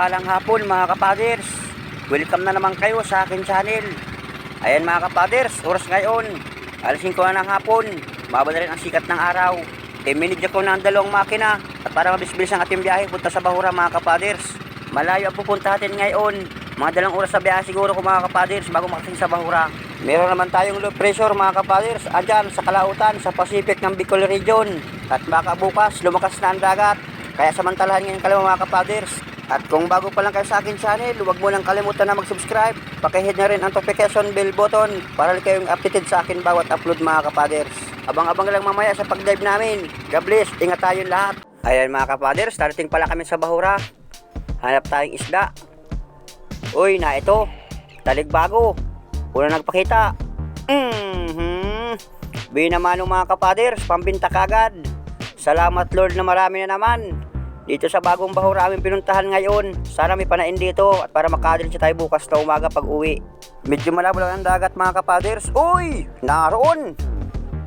Mapagpalang hapon mga kapaders. Welcome na naman kayo sa akin channel. Ayan mga kapaders, oras ngayon. Alas 5 na ng hapon. Baba na rin ang sikat ng araw. 10 minutes ako ng dalawang makina. At para mabilis-bilis ang ating biyahe punta sa Bahura mga kapaders. Malayo ang pupunta natin ngayon. Mga dalang oras sa biyahe siguro ko mga kapaders bago makasing sa Bahura. Meron naman tayong low pressure mga kapaders. Andyan sa kalautan sa Pacific ng Bicol Region. At baka bukas lumakas na ang dagat. Kaya samantalahan ngayon kayo mga kapaders. At kung bago pa lang kayo sa akin channel, huwag mo nang kalimutan na mag-subscribe. Pakihit na rin ang notification bell button para kayong updated sa akin bawat upload mga kapaders. Abang-abang lang mamaya sa pag-dive namin. God bless, ingat tayong lahat. Ayan mga kapaders, starting pala kami sa Bahura. Hanap tayong isda. Uy, na ito. Talig bago. Una nagpakita. Mhm. Binamano mga kapaders, pambinta kagad. Salamat Lord na marami na naman. Dito sa bagong bahura aming pinuntahan ngayon. Sana may panain dito at para makadalhin siya tayo bukas na umaga pag uwi. Medyo malabo lang ang dagat mga kapaders. Uy! Naroon!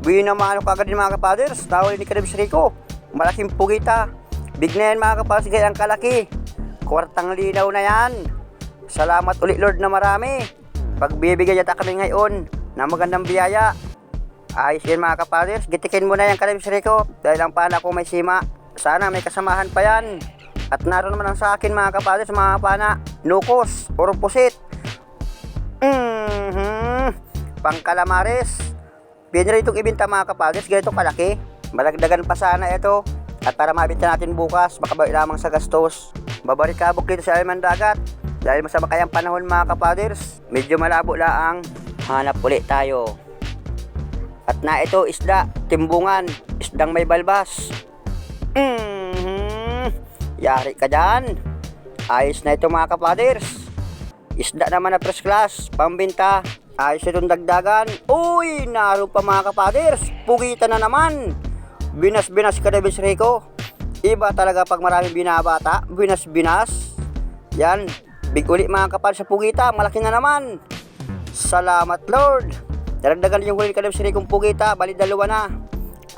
Binamano kagad din mga kapaders. Tawal ni Kadebs Rico. Malaking pugita. Big na yan mga kapaders. Kaya ang kalaki. Kwartang linaw na yan. Salamat ulit Lord na marami. Pagbibigyan yata kami ngayon ng magandang biyaya. Ayos yan mga kapaders. Gitikin mo na yan Kadebs Rico. Dahil ang pana ko may sima. Sana may kasamahan pa yan. At naroon naman ang sa akin mga kapaders, mga pana, nukos, or pusit. Mhm. Pangkalamares. Pwede rin itong ibinta mga kapaders, ganito kalaki. Malagdagan pa sana ito. At para mabinta natin bukas, makabawi lamang sa gastos. Babalik kabok dito sa Aliman Dagat. Dahil masama kayang panahon mga kapaders, medyo malabo laang. Hanap ulit tayo. At na ito isda, timbungan, isdang may balbas. Mhm. Yari ka dyan. Ayos na ito mga kapaders. Isda naman na first class, pambinta. Ayos itong dagdagan. Uy, naroon pa mga kapaders. Pugita na naman. Binas-binas ka na Rico. Iba talaga pag maraming binabata. Binas-binas. Yan. Big uli mga kapaders sa pugita. Malaki na naman. Salamat Lord. Daragdagan yung huli ka na Rico pugita. Bali dalawa na.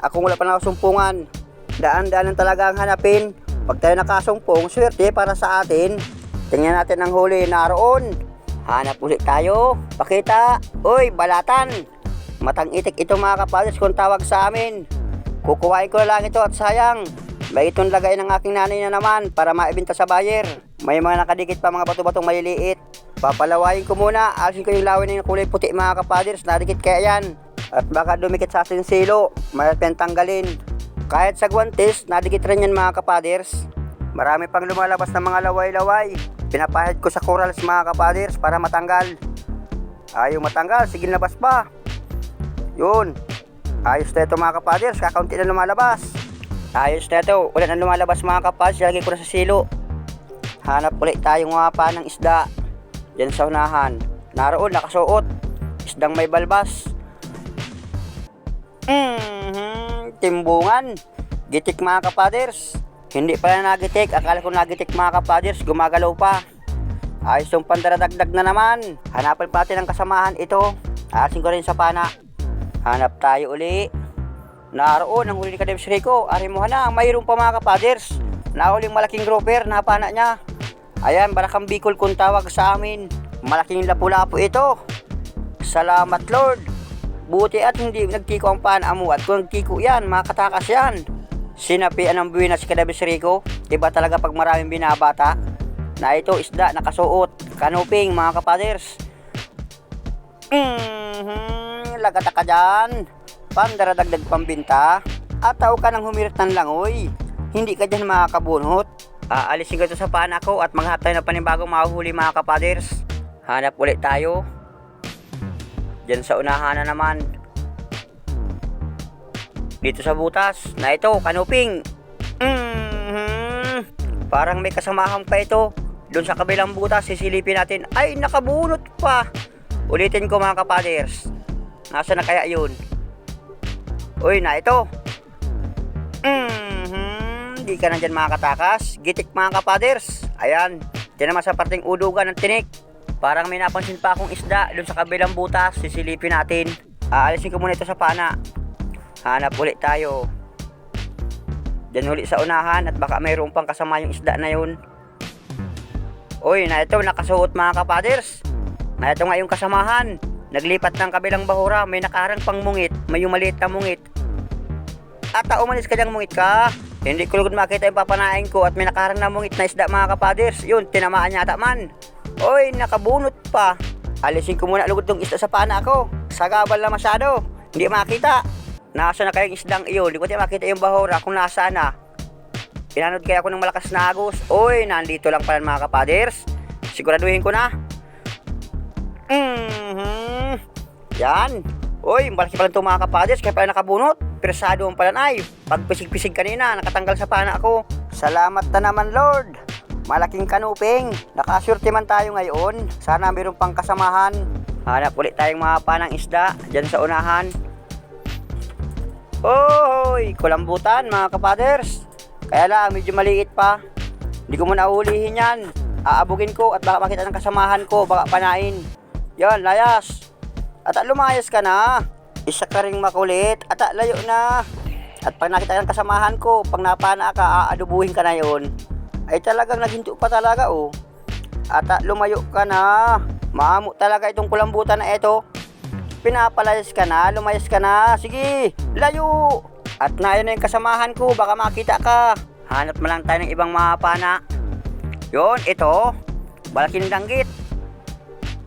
Ako wala pa nakasumpungan. Daan-daanan talaga ang hanapin. Pag tayo nakasumpong, swerte para sa atin. Tingnan natin ang huli naroon. Hanap ulit tayo. Pakita. Uy, balatan. Matang itik ito mga kapalos kung tawag sa amin. Kukuhain ko lang ito at sayang. May itong lagay ng aking nanay na naman para maibinta sa buyer. May mga nakadikit pa mga bato-batong maliliit. Papalawayin ko muna. Alisin ko yung lawin ng kulay puti mga kapaders. Nadikit kaya yan. At baka dumikit sa ating silo. Malapit tanggalin. Kahit sa guantes, nadikit rin yan mga kapaders. Marami pang lumalabas ng mga laway-laway. Pinapahid ko sa corals mga kapaders para matanggal. Ayaw matanggal, sige labas pa. Yun. Ayos na ito mga kapaders, kakaunti na lumalabas. Ayos na ito, ulit na lumalabas mga kapaders, lagay ko na sa silo. Hanap ulit tayong mga pa ng isda. Diyan sa unahan. Naroon, nakasuot. Isdang may balbas. Mhm, timbungan. Gitik mga kapaders. Hindi pala nagitik. Akala ko nagitik mga kapaders. Gumagalaw pa. Ayos yung pandaradagdag na naman. Hanapan pa natin ang kasamahan ito. Asin ko rin sa pana. Hanap tayo uli. Naroon ang huli ni Kadebs Rico. Arimuhan na. Mayroon pa mga kapaders. Nahuling malaking grouper. Napana niya. Ayan, barakang bikol kung tawag sa amin. Malaking lapu-lapu ito. Salamat Lord. Buti at hindi nagtiko ang pana mo at kung nagtiko yan, makatakas yan. Sinapian ng buwinas si Kadabis Rico. Iba talaga pag maraming binabata. Na ito isda nakasuot. Kanuping mga kapaders. Mhm, lagata ka dyan. Pandaradagdag pambinta. At tao ka ng humirit ng langoy. Hindi ka dyan makakabunot. Aalisin ko ito sa pana ko at maghanap tayo ng panibagong mahuhuli mga kapaders. Hanap ulit tayo. Diyan sa unahan na naman. Dito sa butas. Na ito, kanuping. Mhm. Parang may kasamahan pa ito. Doon sa kabilang butas, sisilipin natin. Ay, nakabunot pa. Ulitin ko mga kapaders. Nasa na kaya yun? Uy, na ito. Mhm. Di ka nandyan mga katakas. Gitik mga kapaders. Ayan. Diyan naman sa parting udugan ng tinik. Parang may napansin pa akong isda doon sa kabilang butas. Sisilipin natin. Aalisin ko muna ito sa pana. Hanap ulit tayo. Diyan ulit sa unahan at baka mayroon pang kasama yung isda na yun. Uy, na ito, nakasuot mga kapaders. Na ito nga yung kasamahan. Naglipat ng kabilang bahura, may nakarang pang mungit, may yung maliit na mungit. Ata, umalis ka mungit ka. Hindi ko lugod makita yung papanain ko at may nakarang na mungit na isda mga kapaders. Yun, tinamaan niya ata man. Uy, nakabunot pa. Alisin ko muna lugod tong isda sa pana ko. Sagabal na masyado. Hindi makita. Nasa na kayong isdang iyon. Hindi ko tayo makita yung bahura kung nasa na. Pinanood kaya ako ng malakas na agos. Uy, nandito lang pala mga kapaders. Siguraduhin ko na. Mhm. Yan. Uy, malaki pala itong mga kapaders. Kaya pala nakabunot. Persado ang pala ay. Pagpisig-pisig kanina, nakatanggal sa pana ako. Salamat na naman, Lord. Malaking kanuping. Nakaswerte man tayo ngayon. Sana mayroon pang kasamahan. Hanap ulit tayong mga panang isda dyan sa unahan. Hoy, kulambutan mga kapaders. Kaya lang, medyo maliit pa. Hindi ko muna uhulihin yan. Aabugin ko at baka makita ng kasamahan ko, baka panain. Yan, layas. At lumayas ka na. Isa ka ring makulit. At layo na. At pag nakita ng kasamahan ko, pag napana ka, aadubuhin ka na yon. Ay talagang naghinto pa talaga oh. At lumayo ka na. Maamo talaga itong kulambutan na ito. Pinapalayas ka na, lumayas ka na. Sige, layo. At na yun na yung kasamahan ko, baka makita ka. Hanap mo lang tayo ng ibang mga pana. Yun, ito. Balaking danggit.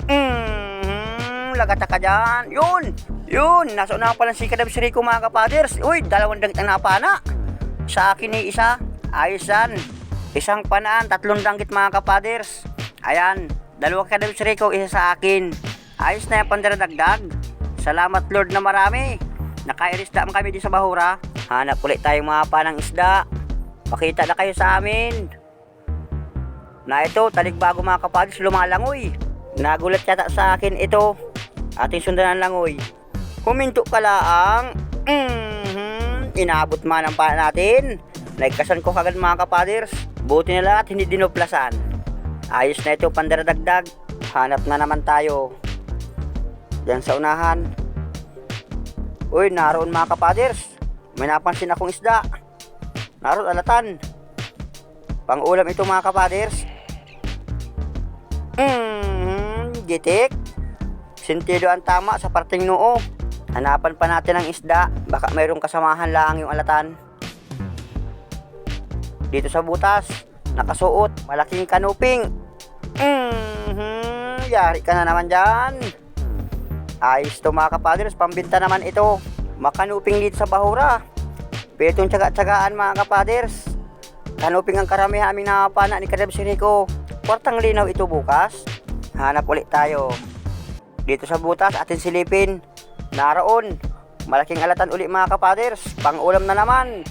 Hmm, lagata ka dyan. Yun, yun. Nasa unahan pa lang si Kadabsiri ko mga kapaders. Uy, dalawang danggit ang napana. Sa akin ni isa. Ayos yan. Isang panaan, tatlong danggit mga kapaders. Ayan, dalawang Kadabsiri ko, isa sa akin. Ayos na yung pandaradagdag. Salamat Lord na marami. Nakairis dam kami di sa Bahura. Hanap ulit tayong mga panang isda. Pakita na kayo sa amin. Na ito, taligbago mga kapadis, lumalangoy. Nagulat yata sa akin ito. Ating sundan ang langoy. Huminto ka laang. Mhm, inabot man ang pana natin. Nagkasan ko kagad mga kapaders. Buti na lang at hindi dinoplasan. Ayos na ito, pandaradagdag. Hanap na naman tayo. Diyan sa unahan. Uy, naroon mga kapaders. May napansin akong isda. Naroon alatan. Pang ulam ito mga kapaders. Hmm, gitik. Sentido ang tama sa parting noo. Hanapan pa natin ang isda. Baka mayroong kasamahan lang yung alatan. Dito sa butas, nakasuot, malaking kanuping. Hmm, yari ka na naman dyan. Ayos to mga kapadres, pambinta naman ito. Makanuping dito sa Bahura. Pero itong tsaga-tsagaan mga kapaders. Kanuping ang karamihan aming nakapana ni Kadeb Sirico. Kwartang linaw ito bukas. Hanap ulit tayo. Dito sa butas atin silipin. Naroon. Malaking alatan ulit mga kapaders. Pang ulam na naman.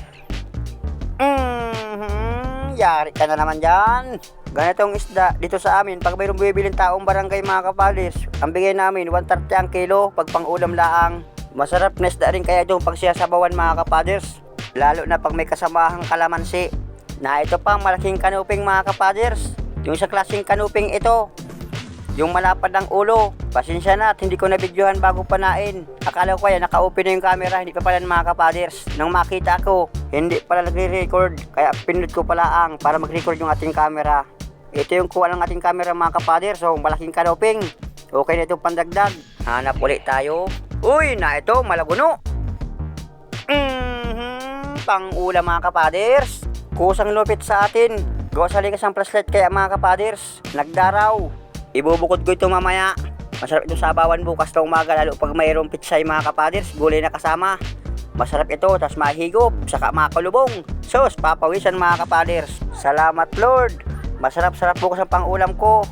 Mhm, yari ka na naman dyan. Ganitong isda dito sa amin, pag mayroong bibiling taong barangay mga kapalis, ang bigay namin 130 ang kilo pag pangulam laang. Masarap na isda rin kaya doon pag siyasabawan mga kapaders. Lalo na pag may kasamahang kalamansi. Na ito pang malaking kanuping mga kapaders. Yung sa klaseng kanuping ito, yung malapad ng ulo. Pasensya na at hindi ko nabidyohan bago panain. Akala ko kaya naka-open na yung camera, hindi pa pala mga kapaders. Nang makita ko, hindi pala nagre-record. Kaya pinunod ko pala ang para mag-record yung ating camera. Ito yung kuha ng ating camera mga kapaders. So, malaking kanoping. Okay na itong pandagdag. Hanap ulit tayo. Uy, na ito, malaguno. Mhm, pang ulam mga kapaders. Kusang lupit sa atin. Gawa sa likas ang flashlight kaya mga kapaders. Nagdaraw. Ibubukod ko ito mamaya. Masarap ito sa abawan bukas na umaga lalo pag mayroong pitsay mga kapaders. Gulay na kasama. Masarap ito, tas mahigop, saka makalubong. Sos, papawisan mga kapaders. Salamat Lord. Masarap-sarap bukas ang pangulam ko.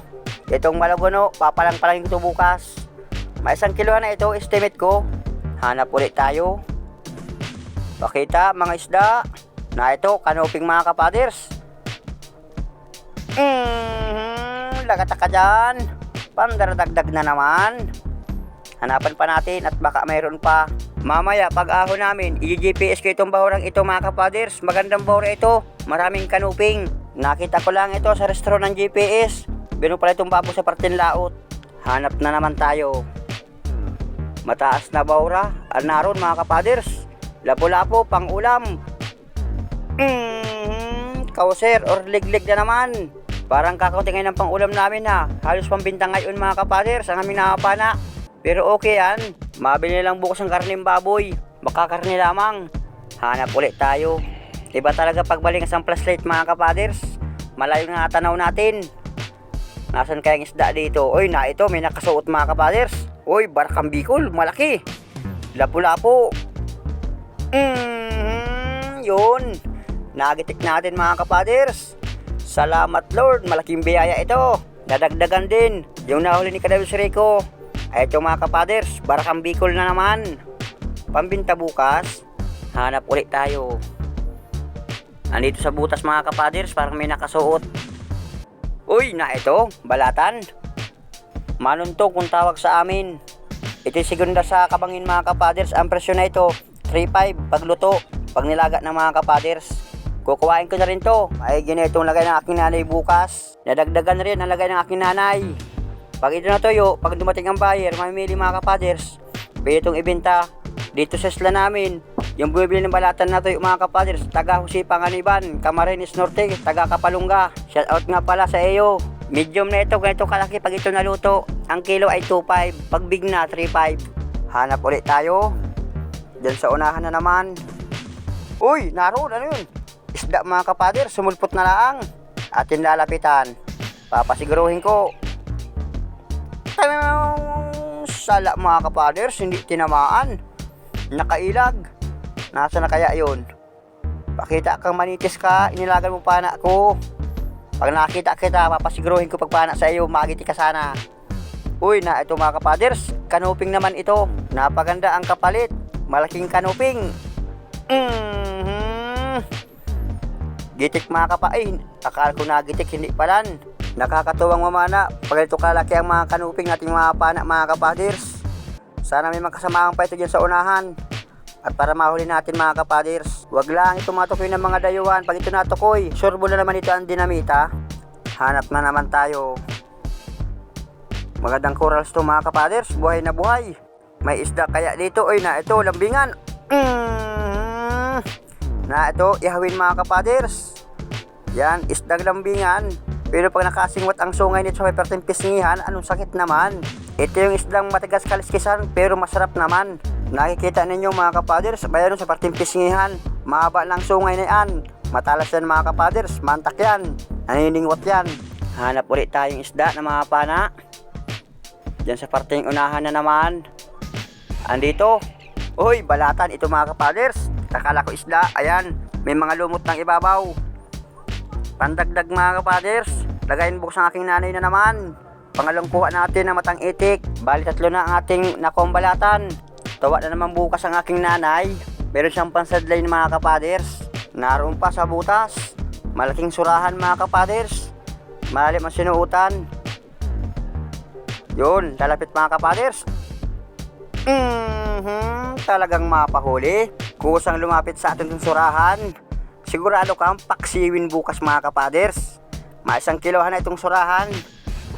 Itong malagono, papalang-palang ito bukas. May isang kilo na ito, estimate ko. Hanap ulit tayo. Pakita mga isda. Na ito, kanoping mga kapaders. Mhm, lagata ka dyan. Pandaradagdag na naman. Hanapan pa natin at baka mayroon pa. Mamaya, pag aho namin, i-GPS ko itong bahurang ito mga kapaders. Magandang bahura ito. Maraming kanuping. Nakita ko lang ito sa restaurant ng GPS. Bino pala itong babo sa partin laot. Hanap na naman tayo. Mataas na bahura. Al naroon mga kapaders. Lapo-lapo, pang ulam. Mm, kauser or liglig na naman. Parang kakaunti ngayon ng pang-ulam namin ha. Halos pambinta ngayon mga kapaders ang aming nakapana. Pero okay yan. Mabili lang bukas ng karning baboy. Baka karne lamang. Hanap ulit tayo. Iba talaga pagbaling sa flashlight mga kapaders. Malayo nga tanaw natin. Nasaan kayang isda dito? Oy, na ito, may nakasuot mga kapaders. Oy, barakang bikol, malaki. Lapu-lapu. Mm, yun. Nagitik natin mga kapaders. Salamat Lord, malaking biyaya ito. Dadagdagan din. Yung nahuli ni Kadawis Rico. Ay ito mga kapaders, barakang bikol na naman. Pambinta bukas, hanap ulit tayo. Andito sa butas mga kapaders, parang may nakasuot. Uy, na ito, balatan. Manuntong kung tawag sa amin. Ito segunda sa kabangin mga kapaders. Ang presyo na ito, 3.5 pagluto, pag nilaga ng mga kapaders. Kukuhain ko na rin to. Ay, ganito ang lagay ng aking nanay bukas. Nadagdagan rin ang lagay ng aking nanay. Pag ito natuyo, pag dumating ang buyer, mamimili mga kapaders. Pwede itong ibenta dito sa isla namin. Yung bumibili ng balatan na tuyo mga kapaders, taga Jose Panganiban, Camarines Norte, taga Kapalunga. Shout out nga pala sa iyo. Medium na ito, ganito kalaki pag ito naluto. Ang kilo ay 2.5, pag big na 3.5. Hanap ulit tayo. Diyan sa unahan na naman. Uy, naroon, ano yun? Isda mga kapader, sumulpot na lang. Atin lalapitan. Papasiguruhin ko. Sala mga kapaders, hindi tinamaan. Nakailag. Nasa na kaya yun? Pakita kang manitis ka, inilagan mo pana ko. Pag nakita kita, papasiguruhin ko pagpana sa iyo, magiti ka sana. Uy, na ito mga kapaders, kanuping naman ito. Napaganda ang kapalit. Malaking kanuping. Mhm. Gitik mga kapa, ay, akala ko na gitik, hindi palan. Nakakatuwang mamana, pag ito kalaki ang mga kanuping nating mga pana, mga kapaders. Sana may makasamahan pa ito dyan sa unahan. At para mahuli natin mga kapaders, wag lang ito matukoy ng mga dayuhan. Pag ito natukoy, sure mo na naman ito ang dinamita. Hanap na naman tayo. Magandang corals to mga kapaders, buhay na buhay. May isda kaya dito, oy na ito, lambingan. Mm. Na ito, ihawin mga kapaders. Yan, isdang lambingan. Pero pag nakasingwat ang sungay nito sa may anong sakit naman? Ito yung isdang matigas kaliskisan pero masarap naman. Nakikita ninyo mga kapaders, bayan sa perting. Mahaba lang sungay na yan. Matalas yan mga kapaders, mantak yan. Naniningwat yan. Hanap ulit tayong isda na mga pana. Diyan sa parting unahan na naman. Andito. Uy, balatan ito mga kapaders. Kakala ko isda. Ayan, may mga lumot ng ibabaw. Pandagdag mga kapaders. Lagayin bukas ang aking nanay na naman. Pangalong kuha natin na matang itik. Bali tatlo na ang ating nakombalatan. Tawa na naman bukas ang aking nanay. Meron siyang pansadlay ng mga kapaders. Naroon pa sa butas. Malaking surahan mga kapaders. Malalim ang sinuutan. Yun, lalapit mga kapaders. Mhm, talagang mapahuli. Kusang lumapit sa ating surahan. Sigurado kang paksiwin bukas mga kapaders. May isang kilohan na itong surahan.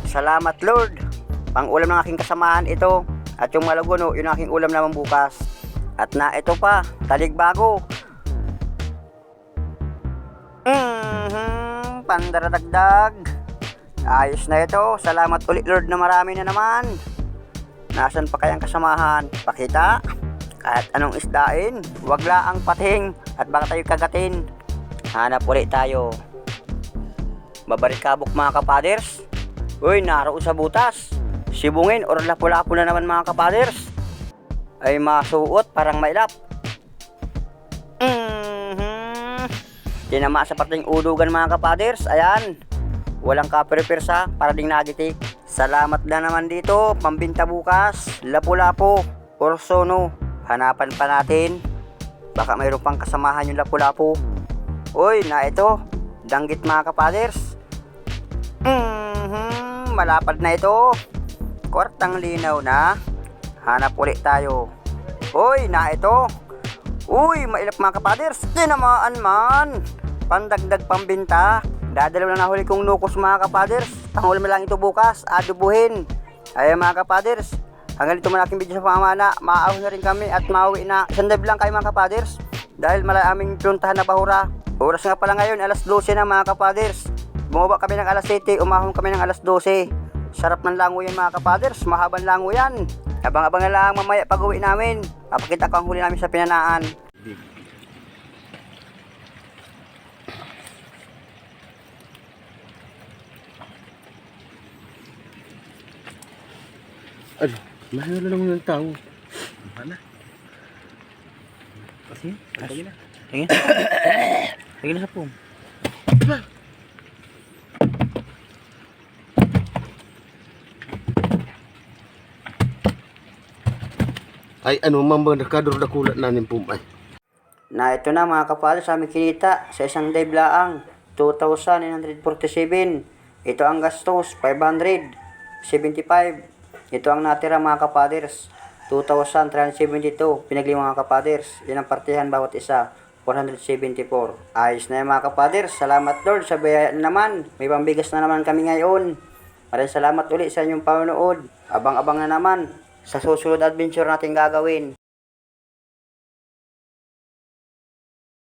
Salamat Lord. Pang ulam ng aking kasamahan ito. At yung malaguno, yun ang aking ulam naman bukas. At na ito pa, talig bago. Mhm, pandaradagdag. Ayos na ito. Salamat ulit Lord na marami na naman. Nasaan pa kayang kasamahan? Pakita. Kahit anong isdain, wag laang pating at baka tayo kagatin. Hanap ulit tayo. Babarikabok mga kapaders. Uy, naroon sa butas. Sibungin or lapu-lapu na naman mga kapaders. Ay masuot parang mailap. Mhm. Tinama sa parting udugan mga kapaders. Ayan. Walang kaperpersa para ding nagitik. Salamat na naman dito. Pambinta bukas. Lapu-lapu. Or sono. Hanapan pa natin. Baka mayroon pang kasamahan yung lapu-lapu. Uy, na ito. Danggit mga kapaders. Mhm, malapad na ito. Kwartang linaw na. Hanap ulit tayo. Uy, na ito. Uy, mailap mga kapaders. Tinamaan man. Pandagdag pambinta. Dadalaw na nahuli kong nukos mga kapaders. Pangulam na lang ito bukas. Adubuhin. Ayan mga kapaders. Hanggang dito man aking video sa pamamana. Maaaw na rin kami at mauwi na. Dive lang kayo mga kapaders. Dahil mala aming puntahan na bahura. Oras nga pala ngayon, alas 12 na mga kapaders. Bumaba kami ng alas 7, umahon kami ng alas 12. Sarap ng lango yan mga kapaders, mahabang lango yan. Abang-abang na lang mamaya pag uwi namin. Papakita ko ang huli namin sa pinanaan. Ano? Mahal na lang ng tao. Mana? Sige, sige na. Sige. Sige na sa pum. Ay ano man ba nakador na kulat nanin pumay. Na ito na mga kapal sa aming kinita sa isang dive laang 2,947. Ito ang gastos 575. Ito ang natira mga kapaders 2,372. Pinagli mga kapaders. Yan ang partihan bawat isa. 474. Ayos na yan mga kapaders. Salamat Lord sa biyaya na naman. May pambigas na naman kami ngayon. Maraming salamat ulit sa inyong panonood. Abang-abang na naman sa susunod adventure natin gagawin.